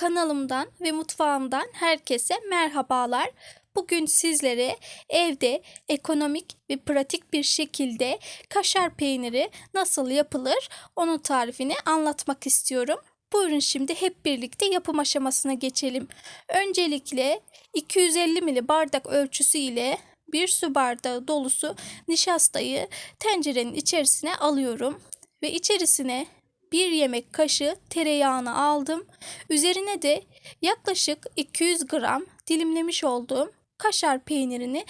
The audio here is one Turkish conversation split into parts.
Kanalımdan ve mutfağımdan herkese merhabalar. Bugün sizlere evde ekonomik ve pratik bir şekilde kaşar peyniri nasıl yapılır onun tarifini anlatmak istiyorum. Buyurun şimdi hep birlikte yapım aşamasına geçelim. Öncelikle 250 ml bardak ölçüsü ile bir su bardağı dolusu nişastayı tencerenin içerisine alıyorum ve içerisine bir yemek kaşığı tereyağını aldım. Üzerine de yaklaşık 200 gram dilimlemiş olduğum kaşar peynirini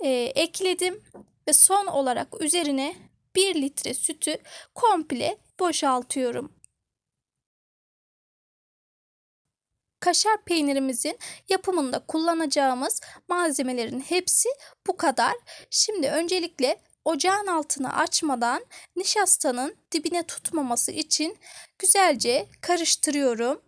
e, ekledim ve son olarak üzerine 1 litre sütü komple boşaltıyorum. Kaşar peynirimizin yapımında kullanacağımız malzemelerin hepsi bu kadar. Şimdi öncelikle ocağın altını açmadan nişastanın dibine tutmaması için güzelce karıştırıyorum.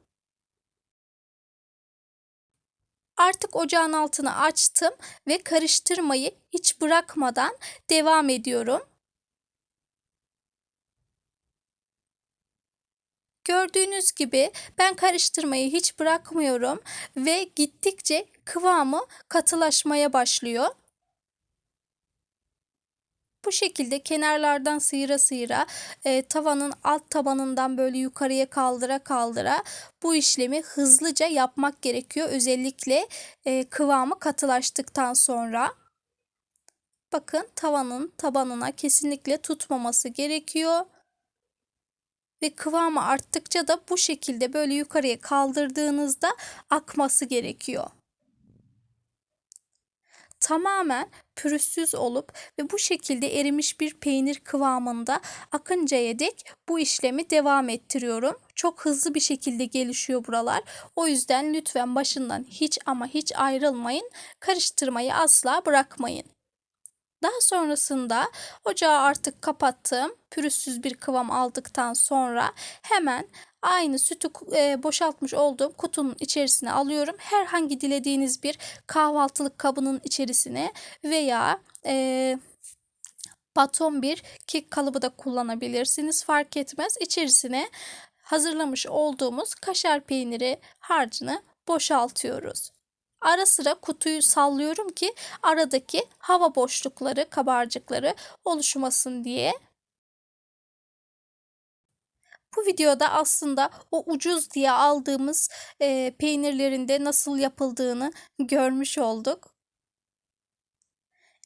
Artık ocağın altını açtım ve karıştırmayı hiç bırakmadan devam ediyorum. Gördüğünüz gibi ben karıştırmayı hiç bırakmıyorum ve gittikçe kıvamı katılaşmaya başlıyor. Bu şekilde kenarlardan sıyıra sıyıra e, tavanın alt tabanından böyle yukarıya kaldıra kaldıra bu işlemi hızlıca yapmak gerekiyor. Özellikle e, kıvamı katılaştıktan sonra. Bakın tavanın tabanına kesinlikle tutmaması gerekiyor. Ve kıvamı arttıkça da bu şekilde böyle yukarıya kaldırdığınızda akması gerekiyor tamamen pürüzsüz olup ve bu şekilde erimiş bir peynir kıvamında akıncaya dek bu işlemi devam ettiriyorum. Çok hızlı bir şekilde gelişiyor buralar. O yüzden lütfen başından hiç ama hiç ayrılmayın. Karıştırmayı asla bırakmayın. Daha sonrasında ocağı artık kapattım. Pürüzsüz bir kıvam aldıktan sonra hemen aynı sütü e, boşaltmış olduğum kutunun içerisine alıyorum. Herhangi dilediğiniz bir kahvaltılık kabının içerisine veya e, baton bir kek kalıbı da kullanabilirsiniz. Fark etmez. İçerisine hazırlamış olduğumuz kaşar peyniri harcını boşaltıyoruz. Ara sıra kutuyu sallıyorum ki aradaki hava boşlukları, kabarcıkları oluşmasın diye. Bu videoda aslında o ucuz diye aldığımız e, peynirlerin de nasıl yapıldığını görmüş olduk.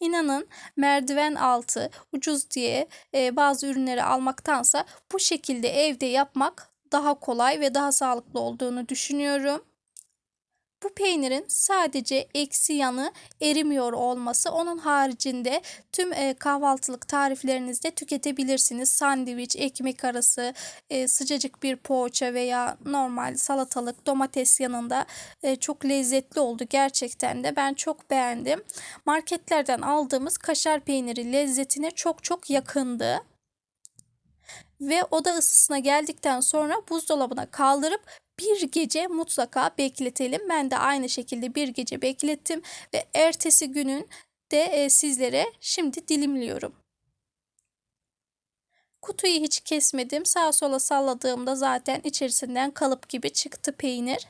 İnanın merdiven altı ucuz diye e, bazı ürünleri almaktansa bu şekilde evde yapmak daha kolay ve daha sağlıklı olduğunu düşünüyorum. Bu peynirin sadece eksi yanı erimiyor olması. Onun haricinde tüm e, kahvaltılık tariflerinizde tüketebilirsiniz. Sandviç, ekmek arası, e, sıcacık bir poğaça veya normal salatalık, domates yanında e, çok lezzetli oldu gerçekten de. Ben çok beğendim. Marketlerden aldığımız kaşar peyniri lezzetine çok çok yakındı ve oda ısısına geldikten sonra buzdolabına kaldırıp bir gece mutlaka bekletelim. Ben de aynı şekilde bir gece beklettim ve ertesi günün de e, sizlere şimdi dilimliyorum. Kutuyu hiç kesmedim. Sağa sola salladığımda zaten içerisinden kalıp gibi çıktı peynir.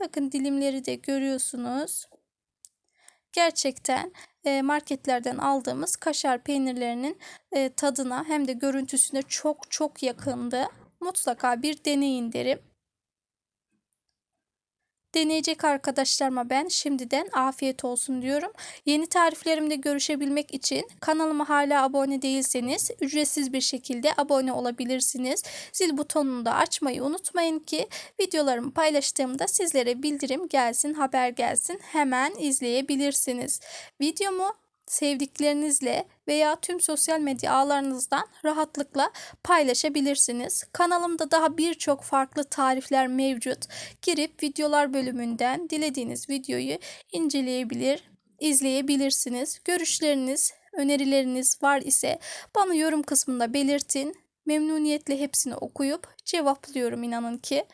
Bakın dilimleri de görüyorsunuz. Gerçekten e, marketlerden aldığımız kaşar peynirlerinin e, tadına hem de görüntüsüne çok çok yakındı mutlaka bir deneyin derim. Deneyecek arkadaşlarıma ben şimdiden afiyet olsun diyorum. Yeni tariflerimde görüşebilmek için kanalıma hala abone değilseniz ücretsiz bir şekilde abone olabilirsiniz. Zil butonunu da açmayı unutmayın ki videolarımı paylaştığımda sizlere bildirim gelsin, haber gelsin. Hemen izleyebilirsiniz. Videomu sevdiklerinizle veya tüm sosyal medya ağlarınızdan rahatlıkla paylaşabilirsiniz. Kanalımda daha birçok farklı tarifler mevcut. Girip videolar bölümünden dilediğiniz videoyu inceleyebilir, izleyebilirsiniz. Görüşleriniz, önerileriniz var ise bana yorum kısmında belirtin. Memnuniyetle hepsini okuyup cevaplıyorum inanın ki.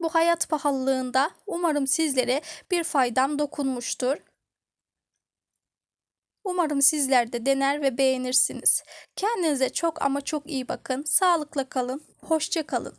Bu hayat pahalılığında umarım sizlere bir faydam dokunmuştur. Umarım sizler de dener ve beğenirsiniz. Kendinize çok ama çok iyi bakın. Sağlıkla kalın. Hoşça kalın.